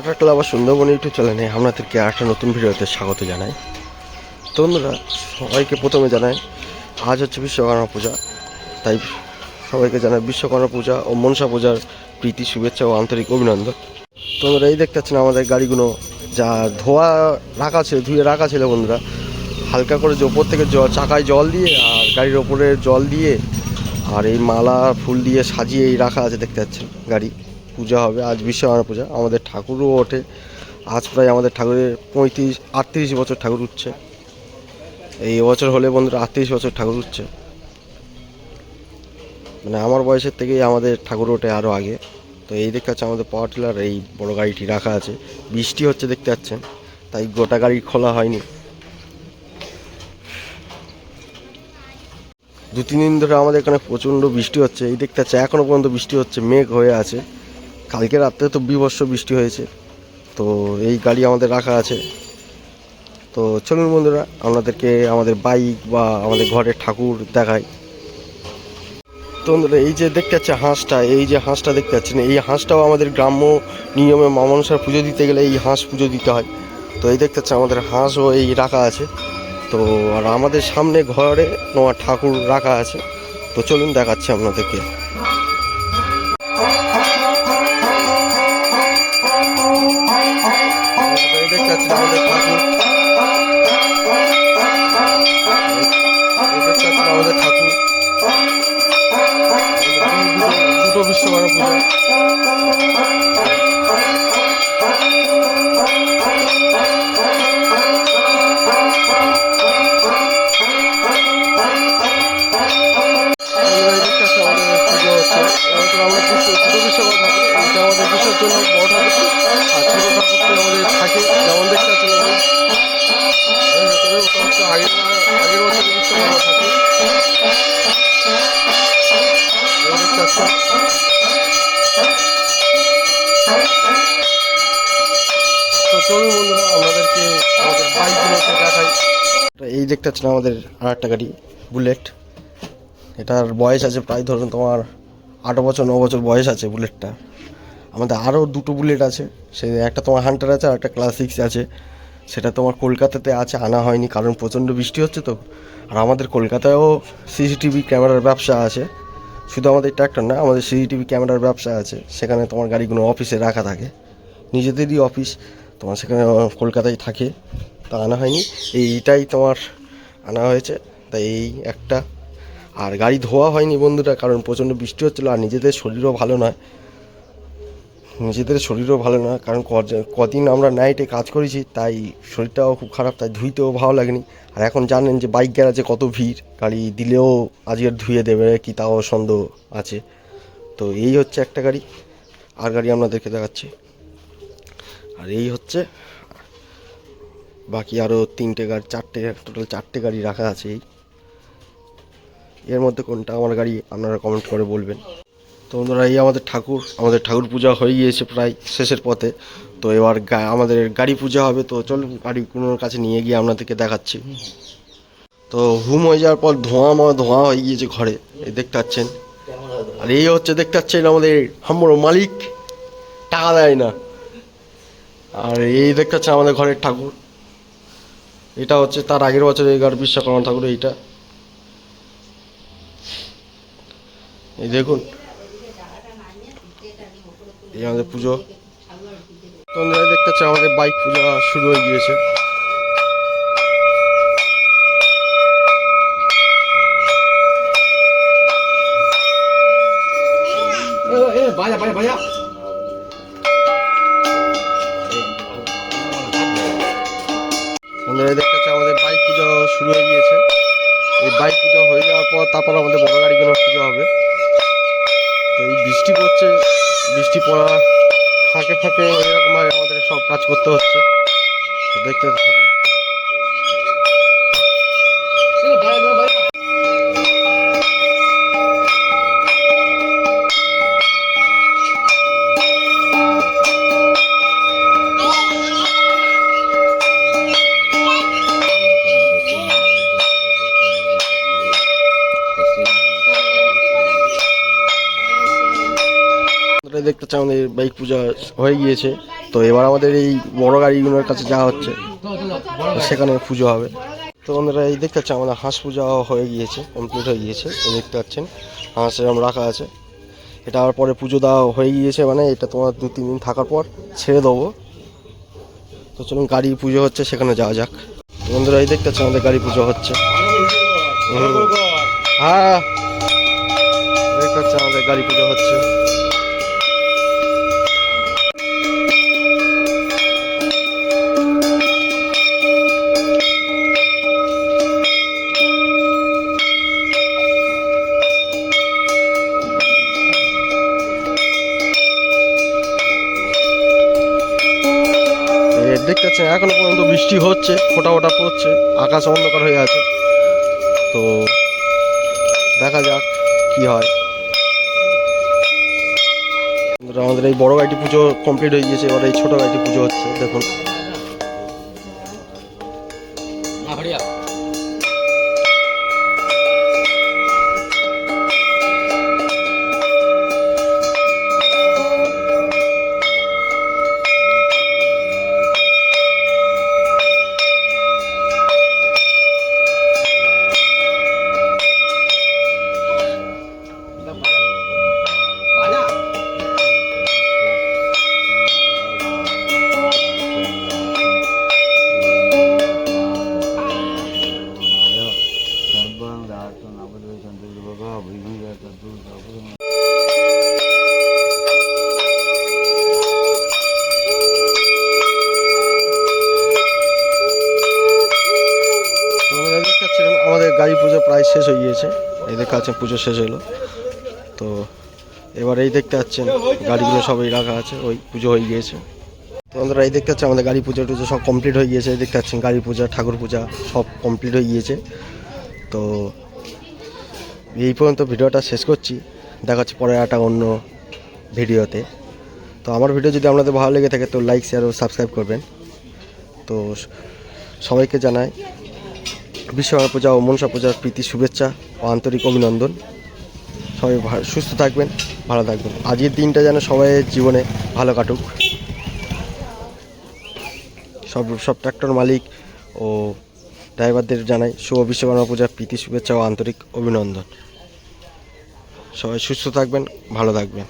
একটা ক্লাব আর সুন্দরবন ইউটিউব চ্যানেলে আপনাদেরকে একটা নতুন ভিডিওতে স্বাগত জানাই। তো সবাইকে প্রথমে জানাই, আজ হচ্ছে বিশ্বকর্মা পূজা। তাই সবাইকে জানাই বিশ্বকর্মা পূজা ও মনসা পূজার প্রীতি, শুভেচ্ছা ও আন্তরিক অভিনন্দন। তো এই দেখতে পাচ্ছেন আমাদের গাড়িগুলো, যা ধোয়া রাখা ছিল, ধুয়ে রাখা ছিল বন্ধুরা। হালকা করে যে ওপর থেকে জল, চাকায় জল দিয়ে আর গাড়ির ওপরে জল দিয়ে আর এই মালা, ফুল দিয়ে সাজিয়ে রাখা আছে দেখতে পাচ্ছেন গাড়ি। পূজা হবে, আজ বিশ্বকর্মা পূজা। আমাদের ঠাকুরও ওঠে। আজ প্রায় আমাদের ঠাকুরের পঁয়ত্রিশ, আটত্রিশ বছর ঠাকুর উঠছে। এই বছর হলে বন্ধুরা আটত্রিশ বছর ঠাকুর উঠছে। মানে আমার বয়সের থেকেই আমাদের ঠাকুর ওঠে আরও আগে। তো এই দেখতে পাচ্ছি আমাদের পাওয়ার টিলার, এই বড় গাড়িটি রাখা আছে। বৃষ্টি হচ্ছে দেখতে পাচ্ছেন, তাই গোটা গাড়ি খোলা হয়নি। দু তিন দিন ধরে আমাদের এখানে প্রচণ্ড বৃষ্টি হচ্ছে। এই দেখতে পাচ্ছি এখনও পর্যন্ত বৃষ্টি হচ্ছে, মেঘ হয়ে আছে। কালকে রাত্রে তো বিভৎস বৃষ্টি হয়েছে। তো এই গাড়ি আমাদের রাখা আছে। তো চলুন বন্ধুরা, আপনাদেরকে আমাদের বাইক বা আমাদের ঘরের ঠাকুর দেখাই। তো বন্ধুরা, এই যে দেখতে পাচ্ছি হাঁসটা, এই যে হাঁসটা দেখতে পাচ্ছেন, এই হাঁসটাও আমাদের গ্রাম্য নিয়মে মামনসার পুজো দিতে গেলে এই হাঁস পুজো দিতে হয়। তো এই দেখতে পাচ্ছি আমাদের হাঁসও এই রাখা আছে। তো আর আমাদের সামনে ঘরে নোয়া ঠাকুর রাখা আছে। তো চলুন দেখাচ্ছি আপনাদেরকে। আমাদেরকে এই দেখতে পাচ্ছেন আমাদের আর একটা গাড়ি বুলেট এটার বয়স আছে প্রায় ধরুন তোমার আট বছর, ন বছর বয়স আছে বুলেটটা আমাদের আরও দুটো বুলেট আছে। সে একটা তোমার হান্টার আছে, আর একটা ক্লাস সিক্স আছে। সেটা তোমার কলকাতাতে আছে, আনা হয়নি, কারণ প্রচণ্ড বৃষ্টি হচ্ছে তো। আর আমাদের কলকাতায়ও সিসিটিভি ক্যামেরার ব্যবসা আছে। শুধু আমাদের ট্র্যাক্টর না, আমাদের সিসিটিভি ক্যামেরার ব্যবসা আছে। সেখানে তোমার গাড়িগুলো অফিসে রাখা থাকে। নিজেদেরই অফিস তোমার সেখানে কলকাতায় থাকে। তা আনা হয়নি। এইটাই তোমার আনা হয়েছে। তাই এই একটা। আর গাড়ি ধোয়া হয়নি বন্ধুরা, কারণ প্রচণ্ড বৃষ্টি হচ্ছিল, আর নিজেদের শরীরও ভালো নয়। নিজেদের শরীরও ভালো না, কারণ কদিন আমরা নাইটে কাজ করেছি, তাই শরীরটাও খুব খারাপ, তাই ধুইতেও ভালো লাগেনি। আর এখন জানেন যে বাইক গ্যারাজে কত ভিড়, গাড়ি দিলেও আজকের ধুয়ে দেবে কি তাও সন্দেহ আছে। তো এই হচ্ছে একটা গাড়ি, আর গাড়ি আপনাদেরকে দেখাচ্ছি। আর এই হচ্ছে, বাকি আরও তিনটে গাড়ি, চারটে টোটাল চারটে গাড়ি রাখা আছে এই। এর মধ্যে কোনটা আমার গাড়ি আপনারা কমেন্ট করে বলবেন। তো বন্ধুরা এই আমাদের ঠাকুর আমাদের ঠাকুর পূজা হয়ে গিয়েছে প্রায় শেষের পথে। তো এবার আমাদের গাড়ি পূজা হবে, তো চলুন গাড়ি কোনোর কাছে নিয়ে গিয়ে আপনাদেরকে দেখাচ্ছি। তো হুম হয়ে যাওয়ার পর ধোঁয়া মা, ধোঁয়া হয়ে গিয়েছে ঘরে, এই দেখতে পাচ্ছেন। আর এই হচ্ছে দেখতে পাচ্ছেন আমাদের হাম্বর মালিক, টাকা দেয় না। আর এই দেখতে পাচ্ছেন আমাদের ঘরের ঠাকুর। এটা হচ্ছে তার আগের বছর এগারো বিশ্বকর্মা ঠাকুর এইটা। এই দেখুন এই আমাদের পুজো। তো বন্ধুরা দেখতে পাচ্ছি আমাদের বাইক পূজা শুরু হয়ে গিয়েছে। দেখতে পাচ্ছি আমাদের বাইক পুজো শুরু হয়ে গিয়েছে। এই বাইক পুজো হয়ে যাওয়ার পর তারপর আমাদের বড় এই বৃষ্টি পড়ছে বৃষ্টি পড়া ফাঁকে ফাঁকে এরকমভাবে আমাদের সব কাজ করতে হচ্ছে। দেখতে থাকুন। আপনারা দেখতে চান আমাদের বাইক পূজা হয়ে গিয়েছে। তো এবার আমাদের এই বড় গাড়িগুলোর কাছে যাওয়া হচ্ছে। সেখানে পুজো হবে। তো বন্ধুরা, এই দেখতে পাচ্ছেন আমাদের হাঁস পূজা হয়ে গিয়েছে কমপ্লিট হয়ে গিয়েছে। দেখতে পাচ্ছেন, হাঁস এরকম রাখা আছে। এটা আবার পরে পুজো দেওয়া হয়ে গিয়েছে মানে এটা তোমার দু, তিন দিন থাকার পর ছেড়ে দেবো। তো চলুন গাড়ি পুজো হচ্ছে, সেখানে যাওয়া যাক। বন্ধুরা, এই দেখতে আমাদের গাড়ি পুজো হচ্ছে। হ্যাঁ। দেখতে আমাদের গাড়ি পুজো হচ্ছে। দেখতে এখনও পর্যন্ত বৃষ্টি হচ্ছে, ফোটা ওটা পড়ছে, আকাশ অন্ধকার হয়ে আছে। তো দেখা যাক কি হয়। আমাদের এই বড় গাড়িটি পুজো কমপ্লিট হয়ে গিয়েছে, এবার এই ছোট গাড়িটি পুজো হচ্ছে, দেখুন। গাড়ি পুজো প্রায় শেষ হয়ে গিয়েছে। এই দেখতে পাচ্ছেন পুজো শেষ হলো। তো এবার এই দেখতে পাচ্ছেন গাড়িগুলো সবই রাখা আছে, ওই পুজো হয়ে গিয়েছে। তো বন্ধুরা, এই দেখতে পাচ্ছেন আমাদের গাড়ি পুজো টুজো সব কমপ্লিট হয়ে গিয়েছে। এই দেখতে পাচ্ছেন গাড়ি পূজা, ঠাকুর পূজা সব কমপ্লিট হয়ে গিয়েছে। তো এই পর্যন্ত ভিডিওটা শেষ করছি। দেখা হচ্ছে পরে একটা অন্য ভিডিওতে। তো আমার ভিডিও যদি আপনাদের ভালো লেগে থাকে, তো লাইক শেয়ার ও সাবস্ক্রাইব করবেন। তো সবাইকে জানাই বিশ্বকর্মা পূজা ও মনসা পূজার প্রীতি, শুভেচ্ছা ও আন্তরিক অভিনন্দন। সবাই সুস্থ থাকবেন, ভালো থাকবেন। আজকের দিনটা যেন সবাইয়ের জীবনে ভালো কাটুক। সব সব ট্র্যাক্টর মালিক ও ড্রাইভারদের জানাই শুভ বিশ্বকর্মা পূজার প্রীতি, শুভেচ্ছা ও আন্তরিক অভিনন্দন। সবাই সুস্থ থাকবেন, ভালো থাকবেন।